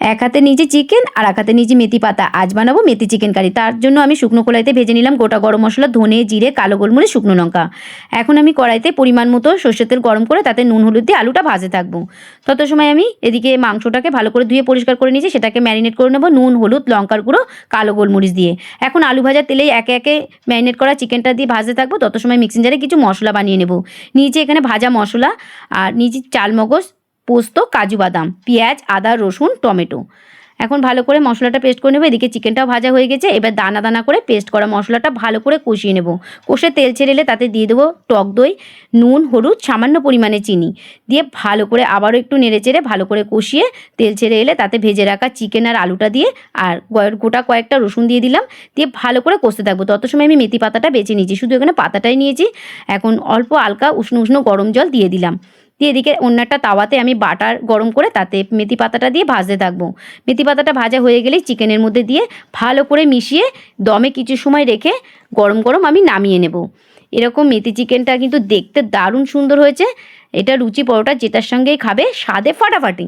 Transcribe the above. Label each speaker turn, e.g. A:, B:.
A: এক হাতে নিয়েছি চিকেন আর এক হাতে নিয়েছি মেথি পাতা। আজ বানাবো মেথি চিকেন কারি। তার জন্য আমি শুকনো কড়াইতে ভেজে নিলাম গোটা গরম মশলা, ধনে, জিরে, কালো গোলমরিচ, শুকনো লঙ্কা। এখন আমি কড়াইতে পরিমাণ মতো সর্ষের তেল গরম করে তাতে নুন, হলুদ দিয়ে আলুটা ভাজে থাকব। তত সময় আমি এদিকে মাংসটাকে ভালো করে ধুয়ে পরিষ্কার করে নিয়েছি, সেটাকে ম্যারিনেট করে নেব নুন, হলুদ, লঙ্কার গুঁড়ো, কালো গোলমরিচ দিয়ে। এখন আলু ভাজার তেলেই একে একে ম্যারিনেট করা চিকেনটা দিয়ে ভাজতে থাকব। তত সময় মিক্সিং জারে কিছু মশলা বানিয়ে নেব। নিচে এখানে ভাজা মশলা আর নিচে চালমগজ পোস্ত, কাজু বাদাম, পেঁয়াজ, আদা, রসুন, টমেটো। এখন ভালো করে মশলাটা পেস্ট করে নেব, এদিকে চিকেনটাও ভাজা হয়ে গেছে, এবার দানা দানা করে পেস্ট করা মশলাটা ভালো করে কষিয়ে নেব। কষে তেল ছেড়ে এলে তাতে দিয়ে দেবো টক দই, নুন, হলুদ, সামান্য পরিমাণে চিনি। দিয়ে ভালো করে আবারও একটু নেড়ে চেড়ে ভালো করে কষিয়ে তেল ছেড়ে এলে তাতে ভেজে রাখা চিকেন আর আলুটা দিয়ে আর গোটা কয়েকটা রসুন দিয়ে দিলাম। দিয়ে ভালো করে কষতে থাকব। তত সময় আমি মেথি পাতাটা বেছে নিয়েছি, শুধু এখানে পাতাটাই নিয়েছি। এখন অল্প হালকা উষ্ণ উষ্ণ গরম জল দিয়ে দিলাম। দিয়ে এদিকে অন্য একটা তাওয়াতে আমি বাটার গরম করে তাতে মেথি পাতাটা দিয়ে ভাজতে থাকব। মেথি পাতাটা ভাজা হয়ে গেলেই চিকেনের মধ্যে দিয়ে ভালো করে মিশিয়ে দমে কিছু সময় রেখে গরম গরম আমি নামিয়ে নেব। এরকম মেথি চিকেনটা কিন্তু দেখতে দারুণ সুন্দর হয়েছে। এটা রুচি পরোটা যেটার সঙ্গেই খাবে, স্বাদে ফাটাফাটি।